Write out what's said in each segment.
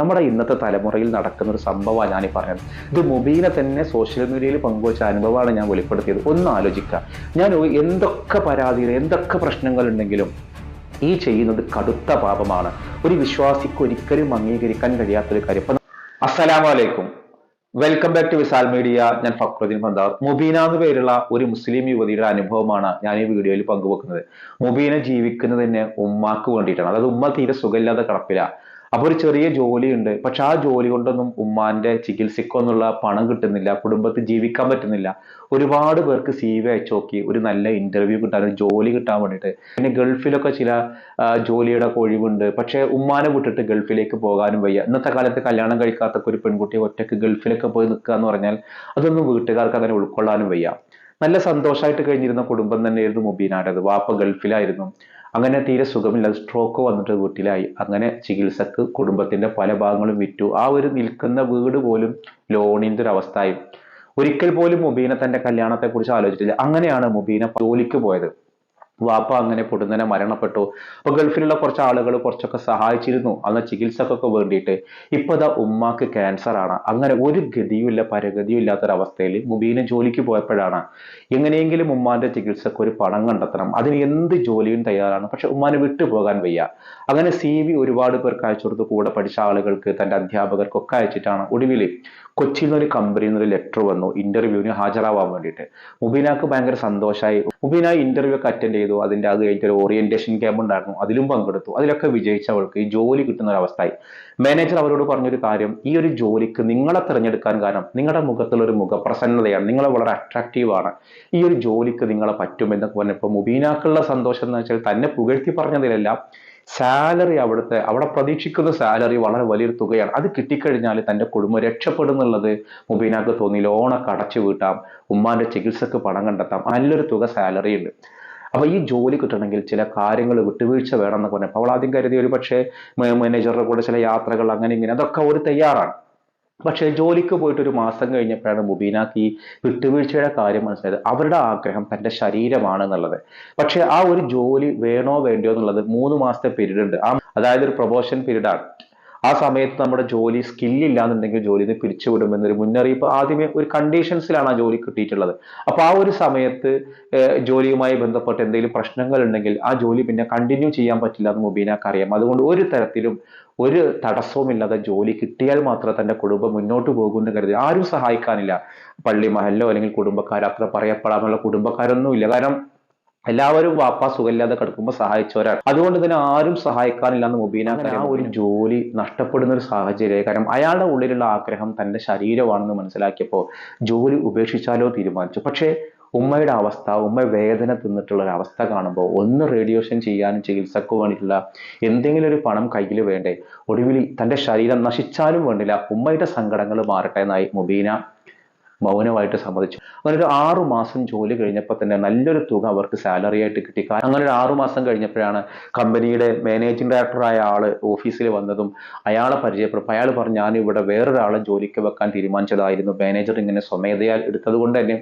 നമ്മുടെ ഇന്നത്തെ തലമുറയിൽ നടക്കുന്ന ഒരു സംഭവമാണ് ഞാൻ പറഞ്ഞത് ഇത് മൊബൈലെ തന്നെ സോഷ്യൽ മീഡിയയിൽ പങ്കുവച്ച അനുഭവമാണ് ഞാൻ വെളിപ്പെടുത്തിയത്. ഒന്ന് ആലോചിക്കുക ഞാൻ എന്തൊക്കെ പരാതികൾ എന്തൊക്കെ പ്രശ്നങ്ങൾ ഉണ്ടെങ്കിലും ഈ ചെയ്യുന്നത് കടുത്ത പാപമാണ്. ഒരു വിശ്വാസിക്ക് ഒരിക്കലും അംഗീകരിക്കാൻ കഴിയാത്തൊരു കാര്യം. അസ്സലാമലൈക്കും welcome back to Visal media ഞാൻ ഫക്രുദ്ദീൻ പന്താർ. മുബീന എന്ന് പേരുള്ള ഒരു മുസ്ലിം യുവതിയുടെ അനുഭവമാണ് ഞാൻ ഈ വീഡിയോയിൽ പങ്കുവെക്കുന്നത്. മുബീന ജീവിക്കുന്നത് തന്നെ ഉമ്മാക്ക് വേണ്ടിയിട്ടാണ്. അതായത് ഉമ്മ തീരെ സുഖമില്ലാതെ കിടപ്പില്ല അപ്പൊ ഒരു ചെറിയ ജോലിയുണ്ട്. പക്ഷെ ആ ജോലി കൊണ്ടൊന്നും ഉമ്മാന്റെ ചികിത്സക്കൊന്നുള്ള പണം കിട്ടുന്നില്ല കുടുംബത്തിൽ ജീവിക്കാൻ പറ്റുന്നില്ല. ഒരുപാട് പേർക്ക് സി വി അയച്ചു നോക്കി ഒരു നല്ല ഇന്റർവ്യൂ കിട്ടാൻ ഒരു ജോലി കിട്ടാൻ വേണ്ടിയിട്ട്. പിന്നെ ഗൾഫിലൊക്കെ ചില ജോലിയുടെ ഒഴിവുണ്ട്. പക്ഷെ ഉമ്മാനെ വിട്ടിട്ട് ഗൾഫിലേക്ക് പോകാനും വയ്യ. ഇന്നത്തെ കാലത്ത് കല്യാണം കഴിക്കാത്ത ഒരു പെൺകുട്ടി ഒറ്റയ്ക്ക് ഗൾഫിലൊക്കെ പോയി നിൽക്കുക എന്ന് പറഞ്ഞാൽ അതൊന്നും വീട്ടുകാർക്ക് അങ്ങനെ ഉൾക്കൊള്ളാനും വയ്യ. നല്ല സന്തോഷമായിട്ട് കഴിഞ്ഞിരുന്ന കുടുംബം തന്നെയായിരുന്നു മുബീനാടത് വാപ്പ ഗൾഫിലായിരുന്നു. അങ്ങനെ തീരെ സുഖമില്ലാതെ സ്ട്രോക്ക് വന്നിട്ട് വീട്ടിലായി. അങ്ങനെ ചികിത്സക്ക് കുടുംബത്തിന്റെ പല ഭാഗങ്ങളും വിറ്റു ആ ഒരു നിൽക്കുന്ന വീട് പോലും ലോണിന്റെ ഒരു അവസ്ഥയായി. ഒരിക്കൽ പോലും മുബീന തന്റെ കല്യാണത്തെക്കുറിച്ച് ആലോചിച്ചില്ല അങ്ങനെയാണ് മുബീന ജോലിക്ക് പോയത്. വാപ്പ അങ്ങനെ പൊടുന്നനെ മരണപ്പെട്ടു. അപ്പൊ ഗൾഫിലുള്ള കുറച്ച് ആളുകൾ കുറച്ചൊക്കെ സഹായിച്ചിരുന്നു. അന്ന് ചികിത്സക്കൊക്കെ വേണ്ടിയിട്ട്. ഇപ്പൊ ഇതാ ഉമ്മാക്ക് ക്യാൻസർ ആണ്. അങ്ങനെ ഒരു ഗതിയുമില്ല പരഗതിയും ഇല്ലാത്തൊരവസ്ഥയിൽ മുബീന ജോലിക്ക് പോയപ്പോഴാണ്. എങ്ങനെയെങ്കിലും ഉമ്മാന്റെ ചികിത്സക്ക് ഒരു പണം കണ്ടെത്തണം. അതിന് എന്ത് ജോലിയും തയ്യാറാണ്. പക്ഷെ ഉമ്മാനെ വിട്ടുപോകാൻ വയ്യ. അങ്ങനെ സി വി ഒരുപാട് പേർക്ക് അയച്ചു കൊടുത്ത്. കൂടെ പഠിച്ച ആളുകൾക്ക് തന്റെ അധ്യാപകർക്കൊക്കെ അയച്ചിട്ടാണ്. ഒടുവിൽ കൊച്ചിയിൽ നിന്നൊരു കമ്പനിയിൽ നിന്നൊരു ലെറ്റർ വന്നു. ഇന്റർവ്യൂവിന് ഹാജരാവാൻ വേണ്ടിയിട്ട്. മുബീനാക്ക് ഭയങ്കര സന്തോഷമായി മുബീന ഇന്റർവ്യൂ ഒക്കെ അറ്റൻഡ് ചെയ്തു. അതിന്റെ അത് കഴിഞ്ഞിട്ട് ഒരു ഓറിയന്റേഷൻ ക്യാമ്പ് ഉണ്ടായിരുന്നു. അതിലും പങ്കെടുത്തു. അതിലൊക്കെ വിജയിച്ച അവൾക്ക് ഈ ജോലി കിട്ടുന്ന ഒരു അവസ്ഥയായി. മാനേജർ അവരോട് പറഞ്ഞൊരു കാര്യം ഈ ഒരു ജോലിക്ക് നിങ്ങളെ തിരഞ്ഞെടുക്കാൻ കാരണം നിങ്ങളുടെ മുഖത്തുള്ള ഒരു മുഖപ്രസന്നതയാണ് നിങ്ങളെ വളരെ അട്രാക്റ്റീവ് ആണ്. ഈ ഒരു ജോലിക്ക് നിങ്ങളെ പറ്റുമെന്നൊക്കെ പറഞ്ഞപ്പോൾ മുബീനാക്കുള്ള സന്തോഷം എന്ന് വെച്ചാൽ തന്നെ പുകഴ്ത്തി പറഞ്ഞതിലല്ല സാലറി അവിടുത്തെ അവിടെ പ്രതീക്ഷിക്കുന്ന സാലറി വളരെ വലിയൊരു തുകയാണ്. അത് കിട്ടിക്കഴിഞ്ഞാൽ തന്റെ കുടുംബം രക്ഷപ്പെടുന്നുള്ളത് മുബീനാക്ക് തോന്നി ലോണൊക്കെ അടച്ചു വീട്ടാം ഉമ്മാന്റെ ചികിത്സക്ക് പണം കണ്ടെത്താം നല്ലൊരു തുക സാലറി ഉണ്ട്. അപ്പൊ ഈ ജോലി കിട്ടണമെങ്കിൽ ചില കാര്യങ്ങൾ വിട്ടുവീഴ്ച വേണം എന്ന് പറഞ്ഞപ്പോൾ അവൾ ആദ്യം കരുതി ഒരു പക്ഷേ മാനേജറുടെ കൂടെ ചില യാത്രകൾ അങ്ങനെ ഇങ്ങനെ അതൊക്കെ ഒരു തയ്യാറാണ്. പക്ഷേ ജോലിക്ക് പോയിട്ട് ഒരു മാസം കഴിഞ്ഞപ്പോഴാണ് മുബീനാക്ക് ഈ വിട്ടുവീഴ്ചയുടെ കാര്യം മനസ്സിലായത്. അവരുടെ ആഗ്രഹം തന്റെ ശരീരമാണ് എന്നുള്ളത്. പക്ഷെ ആ ഒരു ജോലി വേണോ വേണ്ടയോ എന്നുള്ളത് മൂന്ന് മാസത്തെ പീരീഡ് ഉണ്ട്. ആ അതായത് ഒരു പ്രൊമോഷൻ പീരീഡാണ് ആ സമയത്ത് നമ്മുടെ ജോലി സ്കില്ലില്ല എന്നുണ്ടെങ്കിൽ ജോലിയിൽ നിന്ന് പിരിച്ചുവിടുമെന്നൊരു മുന്നറിയിപ്പ് ആദ്യമേ ഒരു കണ്ടീഷൻസിലാണ് ആ ജോലി കിട്ടിയിട്ടുള്ളത്. അപ്പൊ ആ ഒരു സമയത്ത് ജോലിയുമായി ബന്ധപ്പെട്ട് എന്തെങ്കിലും പ്രശ്നങ്ങൾ ഉണ്ടെങ്കിൽ ആ ജോലി പിന്നെ കണ്ടിന്യൂ ചെയ്യാൻ പറ്റില്ല എന്ന് മുബീനാക്ക് അറിയാം. അതുകൊണ്ട് ഒരു തരത്തിലും ഒരു തടസ്സവുമില്ലാതെ ജോലി കിട്ടിയാൽ മാത്രമേ തന്റെ കുടുംബം മുന്നോട്ട് പോകൂ എന്ന് കരുതി. ആരും സഹായിക്കാനില്ല. പള്ളി മഹല്ലോ അല്ലെങ്കിൽ കുടുംബക്കാർ അത്ര പറയപ്പെടാനുള്ള കുടുംബക്കാരൊന്നും ഇല്ല കാരണം എല്ലാവരും വാപ്പ സുഖമില്ലാതെ കിടക്കുമ്പോൾ സഹായിച്ചവരാണ്. അതുകൊണ്ട് തന്നെ ആരും സഹായിക്കാനില്ല എന്ന് മുബീന ആ ഒരു ജോലി നഷ്ടപ്പെടുന്ന ഒരു സാഹചര്യം കാരണം അയാളുടെ ഉള്ളിലുള്ള ആഗ്രഹം തന്റെ ശരീരമാണെന്ന് മനസ്സിലാക്കിയപ്പോൾ ജോലി ഉപേക്ഷിച്ചാലോ തീരുമാനിച്ചു. പക്ഷേ ഉമ്മയുടെ അവസ്ഥ ഉമ്മ വേദന തിന്നിട്ടുള്ള ഒരു അവസ്ഥ കാണുമ്പോൾ ഒന്ന് റേഡിയേഷൻ ചെയ്യാനും ചികിത്സക്ക് വേണ്ടിയിട്ടുള്ള എന്തെങ്കിലും ഒരു പണം കയ്യിൽ വേണ്ടേ? ഒടുവിൽ തന്റെ ശരീരം നശിച്ചാലും വേണ്ടില്ല. ഉമ്മയുടെ സങ്കടങ്ങൾ മാറട്ടെ എന്നായി മുബീന മൗനമായിട്ട് സമ്മതിച്ചു. അങ്ങനെ ഒരു ആറു മാസം ജോലി കഴിഞ്ഞപ്പോൾ തന്നെ നല്ലൊരു തുക അവർക്ക് സാലറി ആയിട്ട് കിട്ടി. അങ്ങനെ ഒരു ആറു മാസം കഴിഞ്ഞപ്പോഴാണ് കമ്പനിയുടെ മാനേജിംഗ് ഡയറക്ടറായ ആൾ ഓഫീസിൽ വന്നതും അയാളെ പരിചയപ്പെടുമ്പോൾ അയാൾ പറഞ്ഞു ഞാൻ ഇവിടെ വേറൊരാളെ ജോലിക്ക് വെക്കാൻ തീരുമാനിച്ചതായിരുന്നു. മാനേജർ ഇങ്ങനെ സ്വമേധയാൽ എടുത്തത് കൊണ്ട് തന്നെ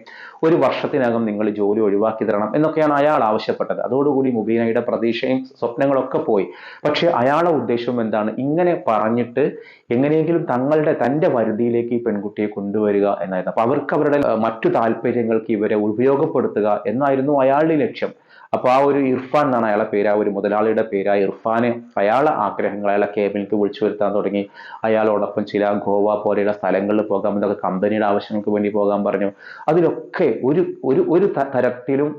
ഒരു വർഷത്തിനകം നിങ്ങൾ ജോലി ഒഴിവാക്കി തരണം എന്നൊക്കെയാണ് അയാൾ ആവശ്യപ്പെട്ടത്. അതോടുകൂടി മുബീനയുടെ പ്രതീക്ഷയും സ്വപ്നങ്ങളൊക്കെ പോയി. പക്ഷേ അയാളെ ഉദ്ദേശം എന്താണ്? ഇങ്ങനെ പറഞ്ഞിട്ട് എങ്ങനെയെങ്കിലും തങ്ങളുടെ തന്റെ വരുതിയിലേക്ക് ഈ പെൺകുട്ടിയെ കൊണ്ടുവരിക എന്നായിരുന്നു. അവർക്ക് അവരുടെ മറ്റു താല്പര്യങ്ങൾക്ക് ഇവരെ ഉപയോഗപ്പെടുത്തുക എന്നായിരുന്നു അയാളുടെ ലക്ഷ്യം. അപ്പൊ ആ ഒരു ഇർഫാൻ എന്നാണ് അയാളെ പേര്. ആ ഒരു മുതലാളിയുടെ പേര്. ആ ഇർഫാന് അയാളെ ആഗ്രഹങ്ങൾ അയാളെ കേബിലേക്ക് വിളിച്ചു വരുത്താൻ തുടങ്ങി. അയാളോടൊപ്പം ചില ഗോവ പോലെയുള്ള സ്ഥലങ്ങളിൽ പോകാൻ എന്നൊക്കെ കമ്പനിയുടെ ആവശ്യങ്ങൾക്ക് വേണ്ടി പോകാൻ പറഞ്ഞു. അതിലൊക്കെ ഒരു ഒരു ഒരു തരത്തിലും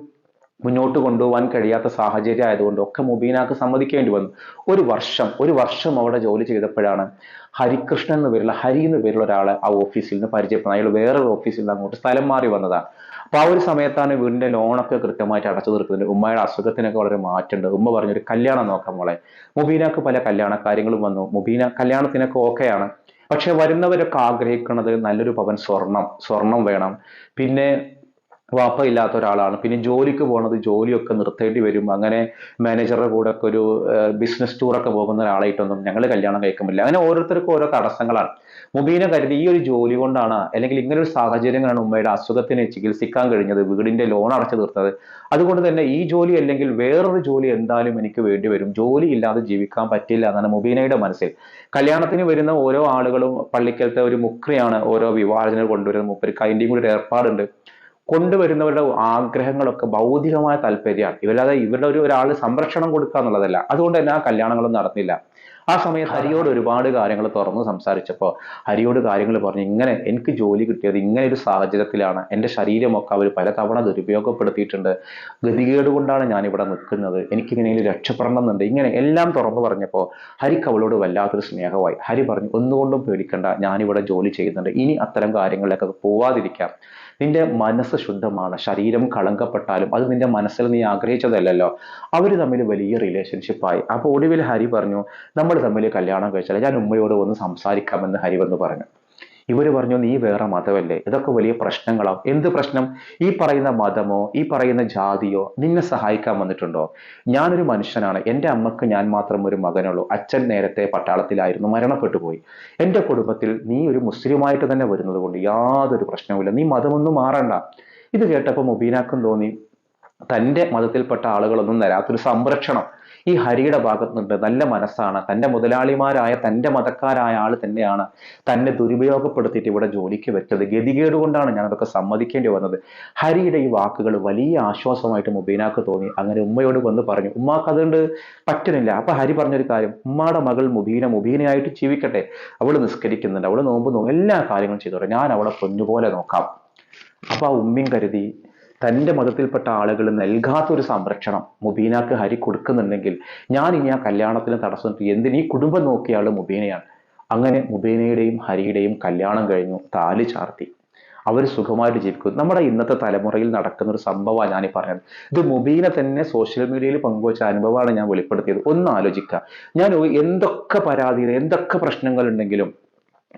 മുന്നോട്ട് കൊണ്ടുപോകാൻ കഴിയാത്ത സാഹചര്യം ആയതുകൊണ്ട് ഒക്കെ മുബീനാക്ക് സമ്മതിക്കേണ്ടി വന്നു. ഒരു വർഷം ഒരു വർഷം അവിടെ ജോലി ചെയ്തപ്പോഴാണ് ഹരികൃഷ്ണൻ എന്ന് പേരുള്ള ഹരി എന്ന് പേരുള്ള ഒരാളെ ആ ഓഫീസിൽ നിന്ന് പരിചയപ്പെടുന്നത്. അയാൾ വേറൊരു ഓഫീസിൽ നിന്ന് അങ്ങോട്ട് സ്ഥലം മാറി വന്നതാണ്. അപ്പൊ ആ ഒരു സമയത്താണ് വീടിന്റെ ലോണൊക്കെ കൃത്യമായിട്ട് അടച്ചു തീർക്കുന്നത്. ഉമ്മയുടെ അസുഖത്തിനൊക്കെ വളരെ മാറ്റമുണ്ട്. ഉമ്മ പറഞ്ഞൊരു കല്യാണം നോക്കാം മോളെ. മുബീനാക്ക് പല കല്യാണ കാര്യങ്ങളും വന്നു. മുബീന കല്യാണത്തിനൊക്കെ ഓക്കെയാണ്. പക്ഷെ വരുന്നവരൊക്കെ ആഗ്രഹിക്കുന്നത് നല്ലൊരു പവൻ സ്വർണം സ്വർണം വേണം. പിന്നെ വാപ്പ ഇല്ലാത്ത ഒരാളാണ്. പിന്നെ ജോലിക്ക് പോണത് ജോലിയൊക്കെ നിർത്തേണ്ടി വരും. അങ്ങനെ മാനേജറുടെ കൂടെ ഒക്കെ ഒരു ബിസിനസ് ടൂറൊക്കെ പോകുന്ന ഒരാളായിട്ടൊന്നും ഞങ്ങൾ കല്യാണം കഴിക്കുന്നില്ല. അങ്ങനെ ഓരോരുത്തർക്കും ഓരോ തടസ്സങ്ങളാണ്. മുബീന കരുതി ഈ ഒരു ജോലി കൊണ്ടാണ് അല്ലെങ്കിൽ ഇങ്ങനെ ഒരു സാഹചര്യങ്ങളാണ് ഉമ്മയുടെ അസുഖത്തിന് ചികിത്സിക്കാൻ കഴിഞ്ഞത് വീടിന്റെ ലോൺ അടച്ചു തീർത്തത്. അതുകൊണ്ട് തന്നെ ഈ ജോലി അല്ലെങ്കിൽ വേറൊരു ജോലി എന്തായാലും എനിക്ക് വേണ്ടി വരും. ജോലി ഇല്ലാതെ ജീവിക്കാൻ പറ്റില്ല എന്നാണ് മുബീനയുടെ മനസ്സിൽ. കല്യാണത്തിന് വരുന്ന ഓരോ ആളുകളും പള്ളിക്കലത്തെ ഒരു മുക്രിയാണ് ഓരോ വിവാഹത്തിന് കൊണ്ടുവരുന്നത്. മുപ്പര് അതിന്റെയും കൂടി ഒരു ഏർപ്പാടുണ്ട്. കൊണ്ടുവരുന്നവരുടെ ആഗ്രഹങ്ങളൊക്കെ ഭൗതികമായ താല്പര്യമാണ്. ഇവരല്ലാതെ ഇവരുടെ ഒരു ഒരാൾ സംരക്ഷണം കൊടുക്കുക എന്നുള്ളതല്ല. അതുകൊണ്ട് തന്നെ ആ കല്യാണങ്ങളും നടന്നില്ല. ആ സമയത്ത് ഹരിയോട് ഒരുപാട് കാര്യങ്ങൾ തുറന്നു സംസാരിച്ചപ്പോൾ ഹരിയോട് കാര്യങ്ങൾ പറഞ്ഞു ഇങ്ങനെ എനിക്ക് ജോലി കിട്ടിയത് ഇങ്ങനെ ഒരു സാഹചര്യത്തിലാണ്. എന്റെ ശരീരമൊക്കെ അവർ പലതവണ ദുരുപയോഗപ്പെടുത്തിയിട്ടുണ്ട്. ഗതികേട് കൊണ്ടാണ് ഞാൻ നിൽക്കുന്നത്. എനിക്കിങ്ങനെ രക്ഷപ്പെടണമെന്നുണ്ട്. ഇങ്ങനെ എല്ലാം തുറന്നു പറഞ്ഞപ്പോൾ ഹരിക്ക് അവളോട് വല്ലാത്തൊരു സ്നേഹമായി. ഹരി പറഞ്ഞു ഒന്നുകൊണ്ടും പേടിക്കണ്ട. ഞാനിവിടെ ജോലി ചെയ്യുന്നുണ്ട്. ഇനി അത്തരം കാര്യങ്ങളിലേക്കൊക്കെ പോവാതിരിക്കാം. നിന്റെ മനസ്സ് ശുദ്ധമാണ്. ശരീരം കളങ്കപ്പെട്ടാലും അത് നിന്റെ മനസ്സിൽ നീ ആഗ്രഹിച്ചതല്ലല്ലോ. അവർ തമ്മിൽ വലിയ റിലേഷൻഷിപ്പായി അപ്പോൾ ഒടുവിൽ ഹരി പറഞ്ഞു നമ്മൾ തമ്മിൽ കല്യാണം കഴിച്ചാൽ ഞാൻ ഉമ്മയോട് ഒന്ന് സംസാരിക്കാമെന്ന് ഹരി വന്ന് പറഞ്ഞു. ഇവർ പറഞ്ഞു നീ വേറെ മതമല്ലേ? ഇതൊക്കെ വലിയ പ്രശ്നങ്ങളാവും എന്ത് പ്രശ്നം? ഈ പറയുന്ന മതമോ ഈ പറയുന്ന ജാതിയോ നിന്നെ സഹായിക്കാൻ വന്നിട്ടുണ്ടോ? ഞാനൊരു മനുഷ്യനാണ്. എന്റെ അമ്മയ്ക്ക് ഞാൻ മാത്രം ഒരു മകനുള്ളൂ. അച്ഛൻ നേരത്തെ പട്ടാളത്തിലായിരുന്നു മരണപ്പെട്ടു പോയി എന്റെ കുടുംബത്തിൽ നീ ഒരു മുസ്ലിമായിട്ട് തന്നെ വരുന്നത് കൊണ്ട് യാതൊരു പ്രശ്നവുമില്ല. നീ മതമൊന്നും മാറണ്ട. ഇത് കേട്ടപ്പോൾ മുബീനാക്കും തോന്നി തന്റെ മതത്തിൽപ്പെട്ട ആളുകളൊന്നും തരാത്തൊരു സംരക്ഷണം. ഈ ഹരിയുടെ ഭാഗത്തുനിന്നുണ്ട്. നല്ല മനസ്സാണ്. തന്റെ മുതലാളിമാരായ തന്റെ മതക്കാരായ ആൾ തന്നെയാണ് തന്നെ ദുരുപയോഗപ്പെടുത്തിയിട്ട് ഇവിടെ ജോലിക്ക് വെച്ചത്. ഗതികേട് കൊണ്ടാണ് ഞാൻ അതൊക്കെ സമ്മതിക്കേണ്ടി വന്നത്. ഹരിയുടെ ഈ വാക്കുകൾ വലിയ ആശ്വാസമായിട്ട് മുബീനാക്ക് തോന്നി. അങ്ങനെ ഉമ്മയോട് വന്ന് പറഞ്ഞു ഉമ്മാക്ക് അതുകൊണ്ട് പറ്റുന്നില്ല അപ്പൊ ഹരി പറഞ്ഞൊരു കാര്യം ഉമ്മയുടെ മകൾ മുബീന മുബീനയായിട്ട് ജീവിക്കട്ടെ. അവൾ നിസ്കരിക്കുന്നുണ്ട്. അവൾ നോമ്പ് എല്ലാ കാര്യങ്ങളും ചെയ്തോട്ടെ. ഞാൻ അവളെ പൊന്നുപോലെ നോക്കാം. അപ്പൊ ആ ഉമ്മയും കരുതി തന്റെ മതത്തിൽപ്പെട്ട ആളുകൾ നൽകാത്തൊരു സംരക്ഷണം മുബീനക്ക് ഹരി കൊടുക്കുന്നുണ്ടെങ്കിൽ ഞാൻ ഇനി ആ കല്യാണത്തിന് തടസ്സം എന്തിന് ഈ കുടുംബം നോക്കിയാൾ മുബീനയാണ്. അങ്ങനെ മുബീനയുടെയും ഹരിയുടെയും കല്യാണം കഴിഞ്ഞു താലി ചാർത്തി. അവർ സുഖമായിട്ട് ജീവിക്കും നമ്മുടെ ഇന്നത്തെ തലമുറയിൽ നടക്കുന്ന ഒരു സംഭവമാണ് ഈ പറഞ്ഞത്. ഇത് മുബീന തന്നെ സോഷ്യൽ മീഡിയയിൽ പങ്കുവച്ച അനുഭവമാണ് ഞാൻ വെളിപ്പെടുത്തിയത്. ഒന്ന് ആലോചിക്കുക ഞാൻ എന്തൊക്കെ പരാതികൾ എന്തൊക്കെ പ്രശ്നങ്ങൾ ഉണ്ടെങ്കിലും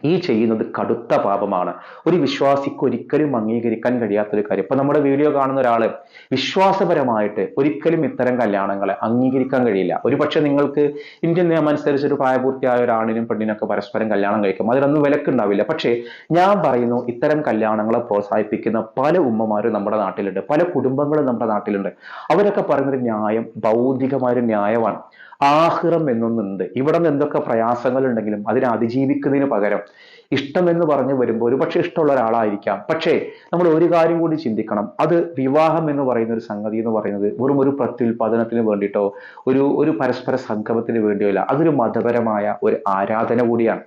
ഈ ചെയ്യുന്നത് കടുത്ത പാപമാണ്. ഒരു വിശ്വാസിക്ക് ഒരിക്കലും അംഗീകരിക്കാൻ കഴിയാത്തൊരു കാര്യം. ഇപ്പൊ നമ്മുടെ വീഡിയോ കാണുന്ന ഒരാൾ വിശ്വാസപരമായിട്ട് ഒരിക്കലും ഇത്തരം കല്യാണങ്ങളെ അംഗീകരിക്കാൻ കഴിയില്ല. ഒരു പക്ഷെ നിങ്ങൾക്ക് ഇന്ത്യൻ നിയമം അനുസരിച്ച് ഒരു പ്രായപൂർത്തിയായ ഒരാണിനും പെണ്ണിനൊക്കെ പരസ്പരം കല്യാണം കഴിക്കും. അതിലൊന്നും വിലക്കുണ്ടാവില്ല. പക്ഷേ ഞാൻ പറയുന്നു ഇത്തരം കല്യാണങ്ങളെ പ്രോത്സാഹിപ്പിക്കുന്ന പല ഉമ്മമാരും നമ്മുടെ നാട്ടിലുണ്ട്. പല കുടുംബങ്ങളും നമ്മുടെ നാട്ടിലുണ്ട്. അവരൊക്കെ പറയുന്നൊരു ന്യായം ഭൗതികമായ ന്യായമാണ്. ആഹിറം എന്നൊന്നുണ്ട്. ഇവിടെ നിന്ന് എന്തൊക്കെ പ്രയാസങ്ങൾ ഉണ്ടെങ്കിലും അതിനെ അതിജീവിക്കുന്നതിന് പകരം ഇഷ്ടം എന്ന് പറഞ്ഞു വരുമ്പോൾ ഒരു പക്ഷേ ഇഷ്ടമുള്ള ഒരാളായിരിക്കാം. പക്ഷേ നമ്മൾ ഒരു കാര്യം കൂടി ചിന്തിക്കണം. അത് വിവാഹം എന്ന് പറയുന്ന ഒരു സംഗതി എന്ന് പറയുന്നത് വെറും ഒരു പ്രത്യുൽപാദനത്തിന് വേണ്ടിയിട്ടോ ഒരു ഒരു പരസ്പര സംഗമത്തിന് വേണ്ടിയോ അല്ല. അതൊരു മതപരമായ ഒരു ആരാധന കൂടിയാണ്.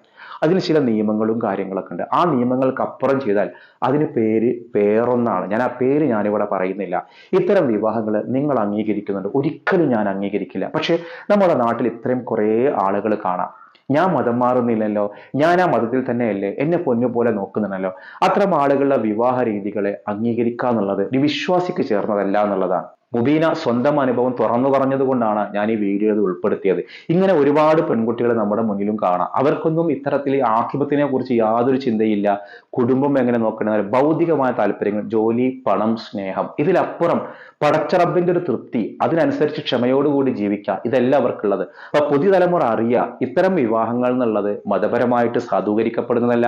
അതിന് ചില നിയമങ്ങളും കാര്യങ്ങളൊക്കെ ഉണ്ട്. ആ നിയമങ്ങൾക്ക് അപ്പുറം ചെയ്താൽ അതിന് പേര് വേറൊന്നാണ്. ഞാൻ ആ പേര് ഞാനിവിടെ പറയുന്നില്ല. ഇത്തരം വിവാഹങ്ങൾ നിങ്ങൾ അംഗീകരിക്കുന്നുണ്ട്. ഒരിക്കലും ഞാൻ അംഗീകരിക്കില്ല. പക്ഷേ നമ്മുടെ നാട്ടിൽ ഇത്രയും കുറേ ആളുകൾ കാണാം. ഞാൻ മതം മാറുന്നില്ലല്ലോ. ഞാൻ ആ മതത്തിൽ തന്നെയല്ലേ എന്നെ പൊന്നു പോലെ നോക്കുന്നുണ്ടല്ലോ. അത്തരം ആളുകളുടെ വിവാഹ രീതികളെ അംഗീകരിക്കുക എന്നുള്ളത് വിശ്വാസിക്ക് ചേർന്നതല്ല എന്നുള്ളതാണ്. മുബീന സ്വന്തം അനുഭവം തുറന്നു പറഞ്ഞതുകൊണ്ടാണ് ഞാൻ ഈ വീഡിയോയിൽ ഉൾപ്പെടുത്തിയത്. ഇങ്ങനെ ഒരുപാട് പെൺകുട്ടികൾ നമ്മുടെ മുന്നിലും കാണാം. അവർക്കൊന്നും ഇത്തരത്തിൽ ആധിപത്യത്തിനെ കുറിച്ച് യാതൊരു ചിന്തയില്ല. കുടുംബം എങ്ങനെ നോക്കണം ഭൗതികമായ താല്പര്യങ്ങൾ ജോലി പണം സ്നേഹം. ഇതിലപ്പുറം പടച്ചറബിന്റെ ഒരു തൃപ്തി അതിനനുസരിച്ച് ക്ഷമയോടുകൂടി ജീവിക്കുക ഇതെല്ലാം അവർക്കുള്ളത്. അപ്പൊ പുതിയ തലമുറ അറിയുക ഇത്തരം വിവാഹങ്ങൾ എന്നുള്ളത് മതപരമായിട്ട് സാധൂകരിക്കപ്പെടുന്നതല്ല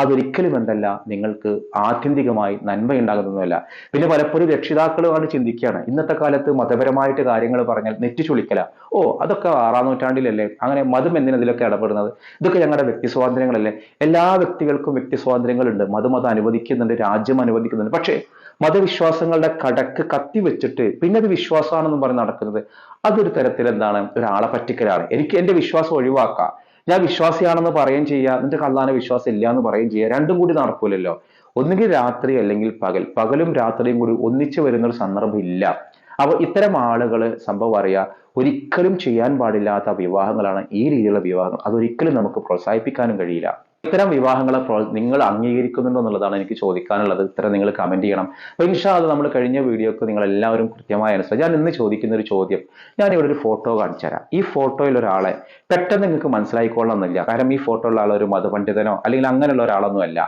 അതൊരിക്കലും എന്തല്ല നിങ്ങൾക്ക് ആത്യന്തികമായി നന്മയുണ്ടാകുന്നതല്ല. പിന്നെ പലപ്പോഴും രക്ഷിതാക്കളുമാണ് ചിന്തിക്കുകയാണ് ഇന്നത്തെ കാലത്ത് മതപരമായിട്ട് കാര്യങ്ങൾ പറഞ്ഞാൽ നെറ്റിച്ചുളിക്കല ഓ അതൊക്കെ ആറാം നൂറ്റാണ്ടിലല്ലേ? അങ്ങനെ മതം എന്തിനതിലൊക്കെ ഇടപെടുന്നത്. ഇതൊക്കെ ഞങ്ങളുടെ വ്യക്തി സ്വാതന്ത്ര്യങ്ങളല്ലേ? എല്ലാ വ്യക്തികൾക്കും വ്യക്തി സ്വാതന്ത്ര്യങ്ങളുണ്ട്. മതം അത് അനുവദിക്കുന്നുണ്ട് രാജ്യം അനുവദിക്കുന്നുണ്ട്. പക്ഷേ മതവിശ്വാസങ്ങളുടെ കടക്ക് കത്തി വെച്ചിട്ട് പിന്നെ അത് വിശ്വാസമാണെന്ന് പറഞ്ഞ് നടക്കുന്നത് അതൊരു തരത്തിൽ എന്താണ് ഒരാളെ പറ്റിക്കലാണ്. എനിക്ക് എന്റെ വിശ്വാസം ഒഴിവാക്കാം. ഞാൻ വിശ്വാസിയാണെന്ന് പറയുകയും ചെയ്യുക എന്നിട്ട് കള്ളാന വിശ്വാസം ഇല്ല എന്ന് പറയുകയും ചെയ്യുക രണ്ടും കൂടി നടക്കൂലല്ലോ. ഒന്നുകിൽ രാത്രി അല്ലെങ്കിൽ പകൽ. പകലും രാത്രിയും കൂടി ഒന്നിച്ചു വരുന്ന ഒരു സന്ദർഭം ഇല്ല. അപ്പൊ ഇത്തരം ആളുകൾ സംഭവം അറിയാം ഒരിക്കലും ചെയ്യാൻ പാടില്ലാത്ത വിവാഹങ്ങളാണ് ഈ രീതിയിലുള്ള വിവാഹങ്ങൾ. അതൊരിക്കലും നമുക്ക് പ്രോത്സാഹിപ്പിക്കാനും കഴിയില്ല. ഇത്തരം വിവാഹങ്ങളെ നിങ്ങൾ അംഗീകരിക്കുന്നുണ്ടോ എന്നുള്ളതാണ് എനിക്ക് ചോദിക്കാനുള്ളത്. ഇത്തരം നിങ്ങൾ കമന്റ് ചെയ്യണം. അപ്പൊ ഇൻഷാ അത് നമ്മൾ കഴിഞ്ഞ വീഡിയോക്ക് നിങ്ങൾ എല്ലാവരും കൃത്യമായി അനുസരിച്ച് ഞാൻ ഇന്ന് ചോദിക്കുന്ന ഒരു ചോദ്യം. ഞാൻ ഇവിടെ ഒരു ഫോട്ടോ കാണിച്ചു തരാം. ഈ ഫോട്ടോയിൽ ഒരാളെ പെട്ടെന്ന് നിങ്ങൾക്ക് മനസ്സിലായിക്കൊള്ളണമെന്നില്ല. കാരണം ഈ ഫോട്ടോ ഉള്ള ആൾ ഒരു മതപണ്ഡിതനോ അല്ലെങ്കിൽ അങ്ങനെയുള്ള ഒരാളൊന്നും അല്ല.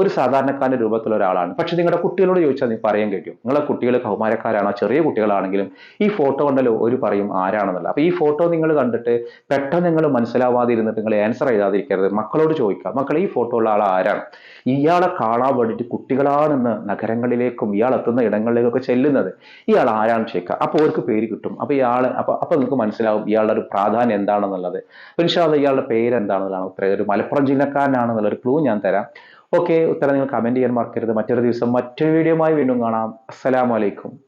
ഒരു സാധാരണക്കാരന്റെ രൂപത്തിലുള്ള ഒരാളാണ്. പക്ഷെ നിങ്ങളുടെ കുട്ടികളോട് ചോദിച്ചാൽ നീ പറയാൻ കഴിയും നിങ്ങളെ കുട്ടികൾ കൗമാരക്കാരാണോ? ചെറിയ കുട്ടികളാണെങ്കിലും ഈ ഫോട്ടോ കണ്ടല്ലോ ഒരു പറയും ആരാണെന്നല്ല അപ്പൊ ഈ ഫോട്ടോ നിങ്ങൾ കണ്ടിട്ട് പെട്ടെന്ന് നിങ്ങൾ മനസ്സിലാവാതിരുന്നിട്ട് നിങ്ങൾ ആൻസർ എഴുതാതിരിക്കരുത്. മക്കളോട് ചോദിക്കുക മക്കളെ ഈ ഫോട്ടോ ഉള്ള ആൾ ആരാണ്? ഇയാളെ കാണാൻ വേണ്ടിയിട്ട് കുട്ടികളാണെന്ന് നഗരങ്ങളിലേക്കും ഇയാൾ എത്തുന്ന ഇടങ്ങളിലേക്കൊക്കെ ചെല്ലുന്നത്. ഇയാൾ ആരാണ് ചോദിക്കുക അപ്പോൾ അവർക്ക് പേര് കിട്ടും. അപ്പോൾ ഇയാൾ അപ്പോൾ അപ്പോൾ നിങ്ങൾക്ക് മനസ്സിലാവും ഇയാളുടെ ഒരു പ്രാധാന്യം എന്താണെന്നുള്ളത്. ഇൻഷാല്ല ഇയാളുടെ പേര് എന്താണെന്നുള്ളതാണ് ഉത്തരം. ഒരു മലപ്പുറം ജില്ലക്കാരനാണെന്നുള്ള ഒരു ക്ലൂ ഞാൻ തരാം. ഓക്കെ ഉത്തരം നിങ്ങൾ കമന്റ് ചെയ്യാൻ മറക്കരുത്. മറ്റൊരു ദിവസം മറ്റൊരു വീഡിയോയുമായി വീണ്ടും കാണാം. അസ്സലാമലൈക്കും